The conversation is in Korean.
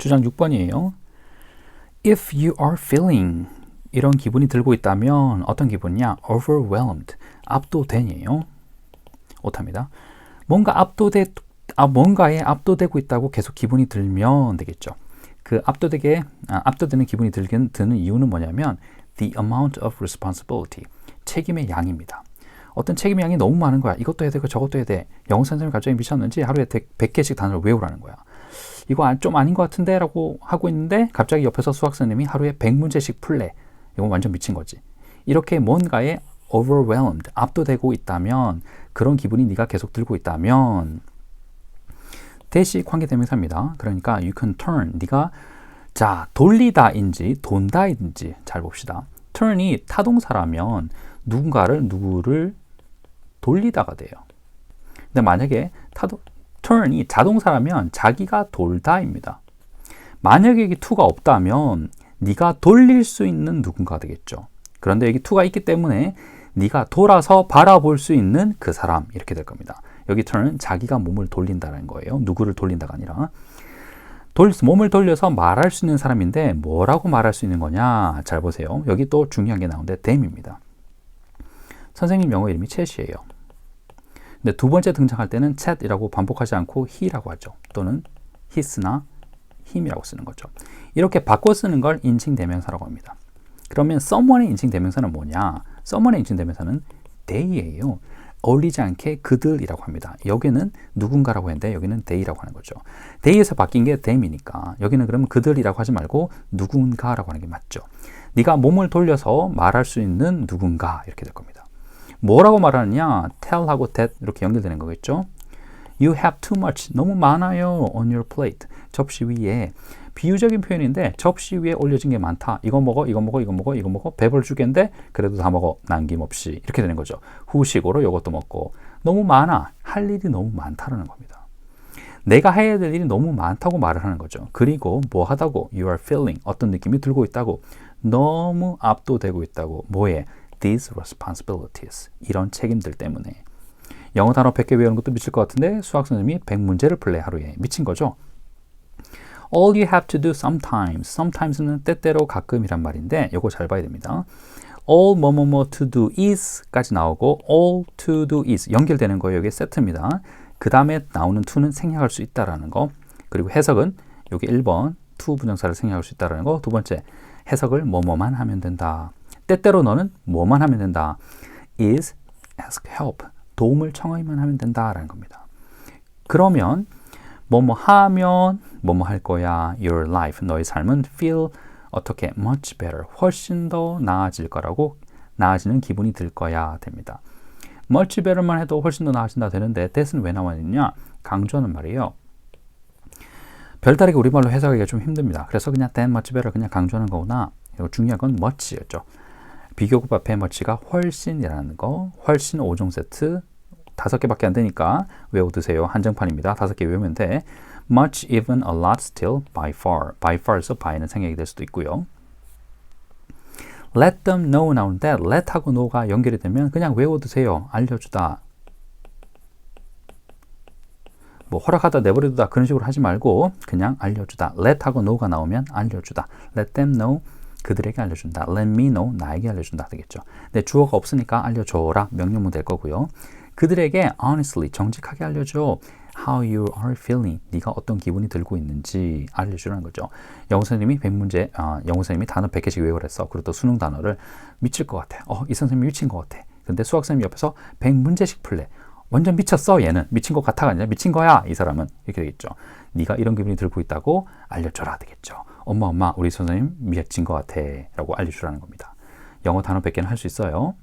주장 6번이에요. If you are feeling 이런 기분이 들고 있다면 어떤 기분이냐? overwhelmed. 압도된이에요. 오답니다. 뭔가 압도돼 아, 뭔가에 압도되고 있다고 계속 기분이 들면 되겠죠. 그 압도되게 아, 압도되는 기분이 들긴 드는 이유는 뭐냐면 the amount of responsibility 책임의 양입니다. 어떤 책임의 양이 너무 많은 거야. 이것도 해야 되고 저것도 해야 돼. 영어 선생님 갑자기 미쳤는지 하루에 100개씩 단어를 외우라는 거야. 이거 좀 아닌 것 같은데 라고 하고 있는데 갑자기 옆에서 수학 선생님이 하루에 100문제씩 풀래. 이건 완전 미친 거지. 이렇게 뭔가에 overwhelmed, 압도되고 있다면 그런 기분이 네가 계속 들고 있다면 대시 관계대명사입니다. 그러니까 you can turn, 네가 자 돌리다인지 돈다인지 잘 봅시다. turn이 타동사라면 누군가를 누구를 돌리다가 돼요. 근데 만약에 타동 turn이 자동사라면 자기가 돌다입니다. 만약에 여기 to가 없다면 네가 돌릴 수 있는 누군가 되겠죠. 그런데 여기 to가 있기 때문에 네가 돌아서 바라볼 수 있는 그 사람 이렇게 될 겁니다. 여기 turn은 자기가 몸을 돌린다는 거예요. 누구를 돌린다가 아니라 돌, 몸을 돌려서 말할 수 있는 사람인데 뭐라고 말할 수 있는 거냐? 잘 보세요. 여기 또 중요한 게 나오는데 them입니다. 선생님 영어 이름이 챗이에요. 근데 두 번째 등장할 때는 챗이라고 반복하지 않고 he라고 하죠. 또는 his나 him이라고 쓰는 거죠. 이렇게 바꿔 쓰는 걸 인칭 대명사라고 합니다. 그러면 someone의 인칭 대명사는 뭐냐? someone의 인칭 대명사는 they예요. 어울리지 않게 그들이라고 합니다. 여기는 누군가라고 했는데 여기는 they라고 하는 거죠. they에서 바뀐 게 them이니까 여기는 그러면 그들이라고 하지 말고 누군가라고 하는 게 맞죠. 네가 몸을 돌려서 말할 수 있는 누군가 이렇게 될 겁니다. 뭐라고 말하느냐? tell하고 that 이렇게 연결되는 거겠죠. You have too much. 너무 많아요. on your plate. 접시 위에. 비유적인 표현인데 접시 위에 올려진 게 많다. 이거 먹어, 이거 먹어, 이거 먹어, 이거 먹어. 배불 주겠는데 그래도 다 먹어. 남김없이. 이렇게 되는 거죠. 후식으로 이것도 먹고. 너무 많아. 할 일이 너무 많다라는 겁니다. 내가 해야 될 일이 너무 많다고 말을 하는 거죠. 그리고 뭐 하다고 you are feeling 어떤 느낌이 들고 있다고 너무 압도되고 있다고 뭐에 these responsibilities 이런 책임들 때문에 영어 단어 100개 외우는 것도 미칠 것 같은데 수학 선생님이 100문제를 풀래 하루에 미친 거죠. All you have to do sometimes. sometimes는 때때로 가끔이란 말인데 이거 잘 봐야 됩니다. all 뭐뭐뭐 to do is까지 나오고 all to do is 연결되는 거예요. 세트입니다. 그 다음에 나오는 to는 생략할 수 있다라는 거. 그리고 해석은 여기 1번 to 부정사를 생략할 수 있다라는 거. 두 번째 해석을 뭐뭐만 하면 된다. 때때로 너는 뭐만 하면 된다. is ask help. 도움을 청하기만 하면 된다라는 겁니다. 그러면 뭐뭐 하면 뭐뭐 할 거야. Your life, 너의 삶은 feel 어떻게 much better, 훨씬 더 나아질 거라고 나아지는 기분이 들 거야 됩니다. much better만 해도 훨씬 더 나아진다 되는데 that은 왜 나왔느냐? 강조하는 말이에요. 별다르게 우리말로 해석하기가 좀 힘듭니다. 그래서 그냥 that much better 그냥 강조하는 거구나. 중요한 건 much였죠. 비교급 앞에 much가 훨씬이라는 거, 훨씬 5종 세트 다섯 개밖에 안 되니까 외워두세요. 한정판입니다. 다섯 개 외우면 돼. much, even, a lot, still, by far. by far에서 by는 생략이 될 수도 있고요. let them know 나오는데 let하고 know가 연결이 되면 그냥 외워두세요. 알려주다. 뭐 허락하다 내버려두다 그런 식으로 하지 말고 그냥 알려주다. let하고 know가 나오면 알려주다. let them know 그들에게 알려준다. let me know 나에게 알려준다 되겠죠. 근데 주어가 없으니까 알려줘라 명령문 될 거고요. 그들에게 honestly 정직하게 알려줘. how you are feeling. 네가 어떤 기분이 들고 있는지 알려주라는 거죠. 영어 선생님이 100문제, 아, 영어 선생님이 단어 100개씩 외우랬어. 그리고 또 수능 단어를 미칠 것 같아. 어, 이 선생님이 미친 것 같아. 근데 수학 선생님 옆에서 100문제씩 풀래. 완전 미쳤어 얘는 미친 것 같아가 아니라 미친 거야 이 사람은 이렇게 되겠죠 네가 이런 기분이 들고 있다고 알려줘라 되겠죠 엄마 엄마 우리 선생님 미친 것 같아 라고 알려주라는 겁니다. 영어 단어 100개는 할 수 있어요